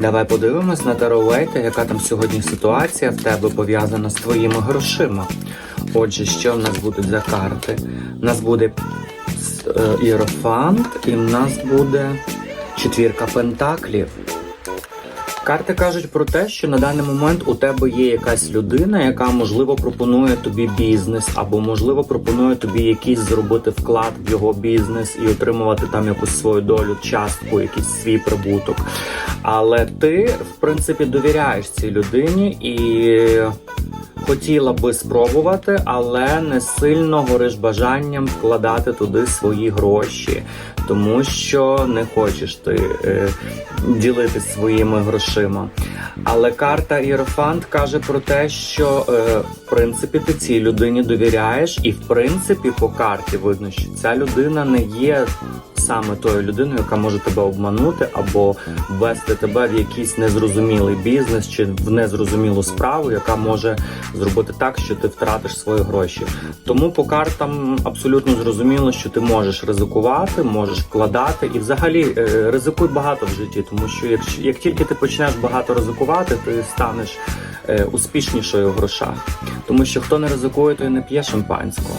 Давай подивимось на Таровейта, яка там сьогодні ситуація в тебе пов'язана з твоїми грошима. Отже, що в нас будуть за карти? У нас буде Іерофант і в нас буде четвірка пентаклів. Карти кажуть про те, що на даний момент у тебе є якась людина, яка можливо пропонує тобі бізнес, або можливо пропонує тобі якийсь зробити вклад в його бізнес і отримувати там якусь свою долю, частку, якийсь свій прибуток. Але ти, в принципі, довіряєш цій людині і хотіла би спробувати, але не сильно гориш бажанням вкладати туди свої гроші, тому що не хочеш ти е, ділитись своїми грошима. Але карта Іерофант каже про те, що е, в принципі ти цій людині довіряєш, і в принципі по карті видно, що ця людина не є саме тою людиною, яка може тебе обманути або ввести тебе в якийсь незрозумілий бізнес чи в незрозумілу справу, яка може зробити так, що ти втратиш свої гроші. Тому по картам абсолютно зрозуміло, що ти можеш ризикувати, можеш вкладати і взагалі е, ризикуй багато в житті, тому що якщо як тільки ти почнеш багато ризикувати, ти станеш е, успішнішою в грошах. Тому що хто не ризикує, той не п'є шампанського.